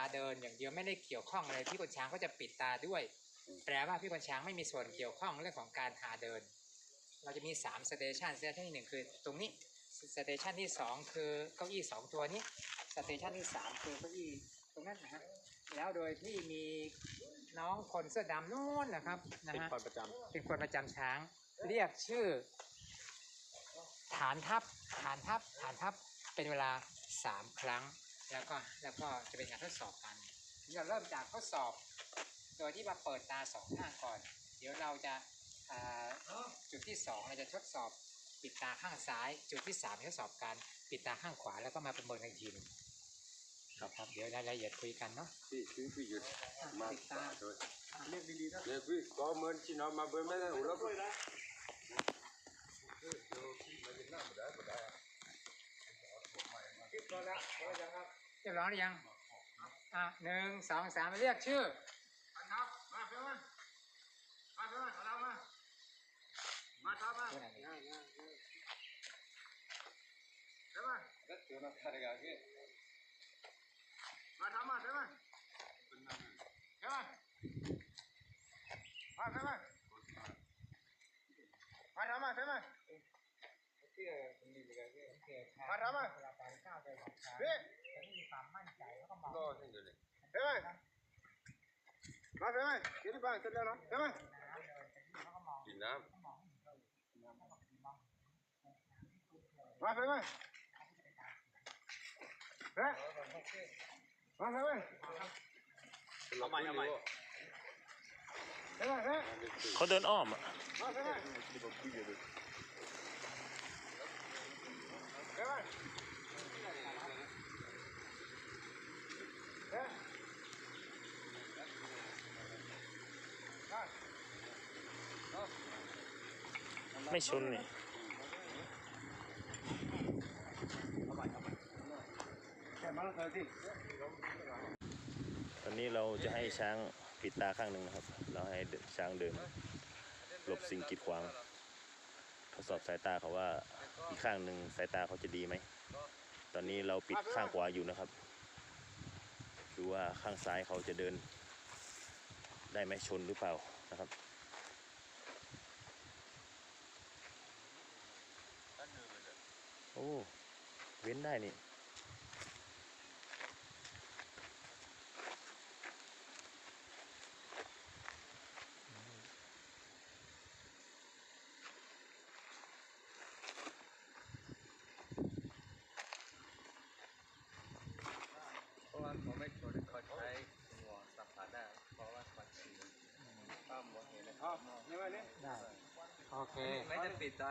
าเดินอย่างเดียวไม่ได้เกี่ยวข้องอะไรพี่คนช้างก็จะปิดตาด้วย แปลว่าพี่คนช้างไม่มีส่วนเกี่ยวข้องเรื่องของการพาเดิน เราจะมี3สเตชันสเตชันที่หนึ่งคือตรงนี้สเตชันที่สองคือเก้าอี้สองตัวนี้สเตชันที่สามคือเก้าอี้ตรงนั้นนะฮะแล้วโดยที่มีน้องคนเสื้อดำนู่นนะครับนะเป็นฮะคนประจเป็นคนประจำช้าง เรียกชื่อ ฐานทัพฐานทัพฐานทัพเป็นเวลาสามครั้ง แล้วก็แล้วก็จะเป็นการทดสอบกันเราเริ่มจากทดสอบ โดยที่มาเปิดตาสองข้างก่อน เดี๋ยวเราจะอ่าจุดที่สองเราจะทดสอบปิดตาข้างซ้าย จุดที่สามทดสอบการปิดตาข้างขวาแล้วก็มาประเมินกันอีกทีหนึงครับครับเดี๋ยวรายละเอียดคุยกันเนาะำพี่พี่พี่หยุดมาปิดตาำเรียกดีๆนะเดี๋ยวพี่ก็เหมือนที่น้องมาเบิ่งไม่ได้หัวเราะคิดก่อนละพอยังครับ เรียบร้อยหรือยังอะหนึ่งสองสามเรียกชื่ออันครับมาเพื่อนมามาเพื่อนเรามามาทำมาชื่ออะไรเพื่อนมาตัวนักการเงินมาทำมาเพื่อนมาเพื่อนมามาเพื่อนมามาทำมาเพื่อนมาชื่อคนดีเลยชื่อโอเคครับมาทำมาเวล เห็นเลยเพื่อนมามาเพื่อนมาเดี๋ยวนี้บ้านเสร็จแล้วเนาะเพื่อนมาน้ำเดินไปที่เขาก็มองกินน้เขามองไม่เห็นเราเขาบอกมองมาเพื่อนมาเฮ้ยมาเพื่อนมาำเอาใหม่เอาใหม่เพื่อนมาเฮ้ยเขาเดินอ้อมอะ มาเพื่อนมาเพื่อนมาเฮ้ย ไม่ชนนี่แค่มาแล้วเธอที่ตอนนี้เราจะให้ช้างปิดตาข้างหนึ่งนะครับ เราให้ช้างเดินหลบสิ่งกีดขวาง ทดสอบสายตาเขาว่าอีกข้างหนึ่งสายตาเขาจะดีไหม ตอนนี้เราปิดข้างขวาอยู่นะครับ ดูว่าข้างซ้ายเขาจะเดิน ได้ไหมชนหรือเปล่านะครับ อ้เว้นได้นี่เพราะว่าเขาไม่ชนเขาใช้หัวสัมผัสได้เพราะว่ามันสีข้ามมองเห็นเลยอ๋อนี่มาเนี่ยได้โอเค ไม่จะปิดตา